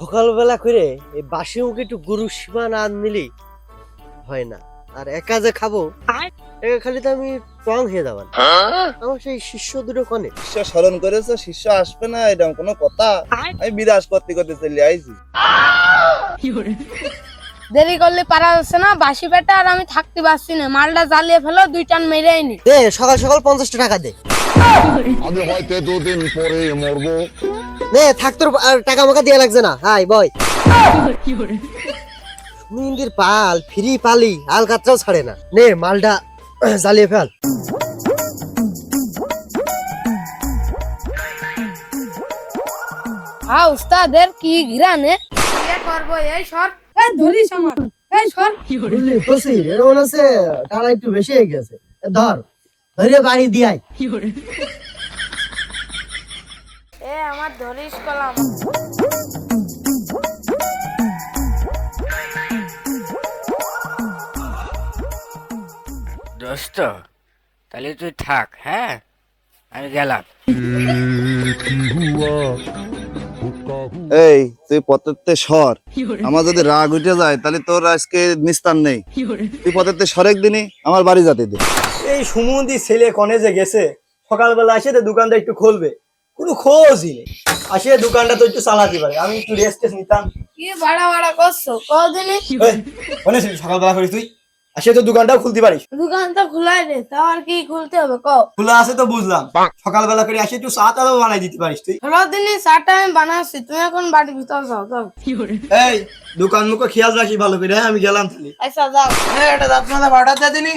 সকালবেলা করে এই বাসি মুখে একটু গরু সীমা না নিলি হয় না। আর একা যে খাব একা খালি তো আমি টং হয়ে যাবার। আমার সেই শিষ্য দুটো কনে। শিষ্য স্মরণ করেছ শিষ্য আসবে না এরকম কোনো কথা। আমি বিরাজ করতে করতে চলে আইছি। দেরি করলে পারা যাচ্ছে না বাসি পেটে আর আমি থাকতে পারছি না। মালটা জ্বালিয়ে ফেলো দুই টান মেরেই নি দে সকাল সকাল পঞ্চাশটা টাকা দে। আমি হয়তো দুদিন পরে মরবো। নে থাক তোর টাকা মাকা দিয়ে লাগছে না। হাই বয়। মিন্দির পাল ফ্রি পালি আল কাতরাও ছাড়ে না। নে মালটা জ্বালিয়ে ফেল। হ্যাঁ উস্তাদের কি ঘিরানে করব এই সর। এই ধরিস আমার এই সর। বুঝলি বসির এরকম আছে টাকা একটু বেশি হয়ে গেছে। ধর ধরে বাড়ি দিয়াই এ আমার ধরিস কলাম। দোস্ত তাহলে তুই থাক হ্যাঁ? আমি গেলাম। এই তুই পথেতে সর। আমার যদি রাগ উঠে যায় তাহলে তোর আজকে নিস্তার নেই। তুই পথেতে সরেক একদিনই আমার বাড়ি যাতে দে। এই সুমন্দি ছেলে কনেজে গেছে। সকালবেলা আসে তো দোকানটা একটু খুলবে। কোনো খোঁজই নেই। আসে দোকানটা তো একটু চালাতে পারে। আমি একটু রেস্ট টেস্ট নিতাম কি বাড়া বাড়া করছ? কদিনে ছিলি সকালবেলা করিস তুই? আসে তো দোকানটাও খুলতে পারিস। দোকান তো খোলাই রে তাও আর কি খুলতে হবে? কও খোলা আছে তো বুঝলাম। সকালবেলা করে আসে একটু চা টাও বানাই দিতে পারিস তুই। ষোলো দিনে চারটা আমি বানাচ্ছি তুমি এখন বাড়ির ভিতর যাও যাও। এই দোকান মুখো খেয়াল রাখি ভালো করে হ্যাঁ? আমি গেলাম তাহলে। আচ্ছা যাও। এটা দাঁত মাথা দিয়ে দিনি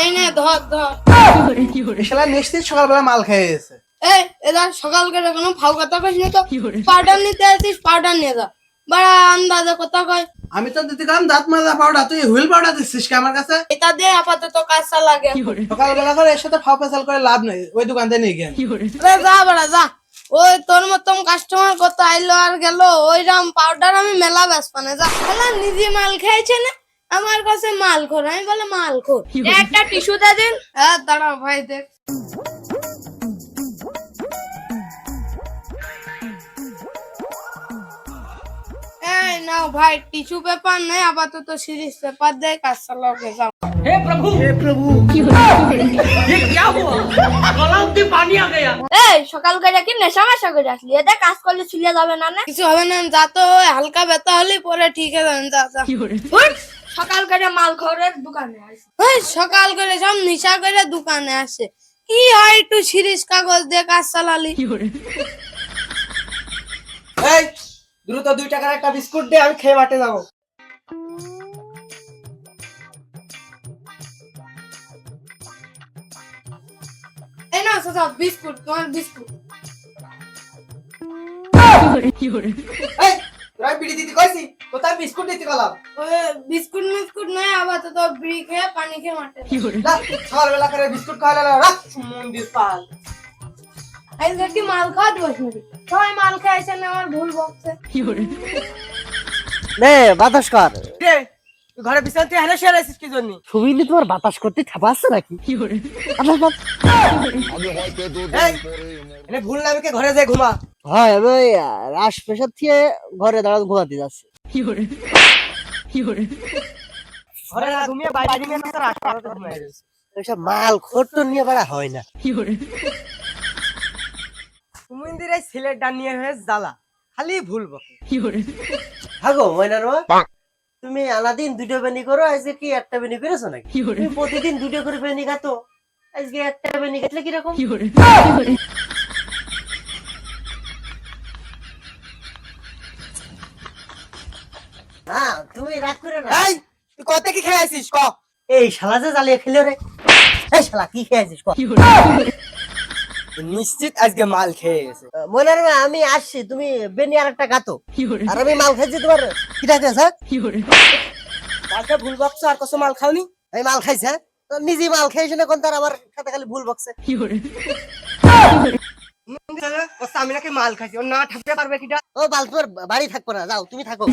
এই নে ধর ধর। শালা নিশ্চিত সকালবেলা মাল খেয়ে গেছে। এই এরা সকাল করে কোনো ফাউ কথা কইস না তো। পাউডার নিতে আসিস পাউডার নিয়ে যা। বাড়া আন্দাজে কথা কয়। আমি তো দিতে গেলাম দাঁত মাজা পাউডার তুই হুইল পাউডার দিচ্ছিস কি আমার কাছে? এটা দিয়ে আপাতত কাজটা লাগে। সকালবেলা করে এর সাথে ফাও ফেসাল করে লাভ নেই ওই দোকান থেকে নিয়ে যা বাড়া যা। ওই তোর মতন কাস্টমার কত আইলো আর গেল ওইরকম পাউডার আমি মেলা বেসবো না যা। নিজে মাল খেয়েছে না? আমার কাছে মাল খোর আমি বলে মাল খোর একটা টিস্যু দে দিন। হ্যাঁ দাঁড়াও ভাই দেখ। এই নাও ভাই টিস্যু পেপার নেই আপাতত সিরিজ পেপার দে কাজ চালাও যাও। এই সকাল করে কি নেশা মেশা করে আসলি? এতে কাজ করলে চুলিয়ে যাবে না না। কিছু হবে না যা তো হালকা ব্যথা হলে পরে ঠিক আছে যা যা। হুট, সকাল করে মাল খরের দোকানে আসে। ওই সকাল করে সব নিশা করে দোকানে আসে। কি হয় একটু সিরিজ কাগজ দিয়ে কাজ চালালি? এই দ্রুত দুই টাকার একটা বিস্কুট দে আমি খেয়ে মাঠে যাব। এই না চাচা বিস্কুট তোমার বিস্কুট। এই তোরা বিড়ি দিতে কইছি? কোথায় বিস্কুট দিতে গেলাম? বিস্কুট মিস্কুট নয় আপাতত বিড়ি খেয়ে পানি খেয়ে মাঠে। সকালবেলা করে? বিস্কুট খাওয়ালে রাখ। মন্দির পাল। আজকে কি মাল খাওয়া দিবস নাকি? সবাই মাল খাইছে না আমার ভুল নে বাতাস কর। কে? ঘরে বিছানা থেকে হেলে শেয়ার আছিস কি জন্য? সুবিধে তোমার বাতাস করতে থাপা আছে নাকি। পরে মরবো এনে ভুল নামকে ঘরে যাই ঘুমা? হয় আমি রাস প্রেসার থেকে ঘরে দাঁড়াতে ঘুমাতে যাচ্ছি। মাল খোট্টো নিয়ে বেড়া হয় না। সুমন্দির এই ডান নিয়ে হয়ে জ্বালা। খালি ভুল বকে। থাকো ময়নার। তুমি আলাদিন দুটো বেনি করো আজকে কি একটা বেনি করেছ নাকি? তুমি প্রতিদিন দুটো করে বেনি খাতো আজকে একটা বেনি খাইলে কীরকম? হ্যাঁ তুমি রাগ করে না। এই তুই কত কি খেয়ে আছিস ক। এই শালা যে জ্বালিয়ে খেলে রে। এই শালা কি খেয়েছিস ক। নিশ্চিত আজকে মাল খেয়ে গেছে। ময়নার মা আমি আসছি তুমি বেনি আর একটা গাতো। আর আমি মাল খাইছি তোমার। কি থাকে স্যার কালকে ভুল বকছো আর কত মাল খাওনি? আমি মাল খাইছে হ্যাঁ? তো নিজে মাল খাইছে না কোন তার? আমার সাথে খালি ভুল বকছে আমি মাল খাইছি। ও না থাকতে পারবে কিটা। ও বাল তোমার বাড়ি থাকব না, যাও, তুমি থাকো।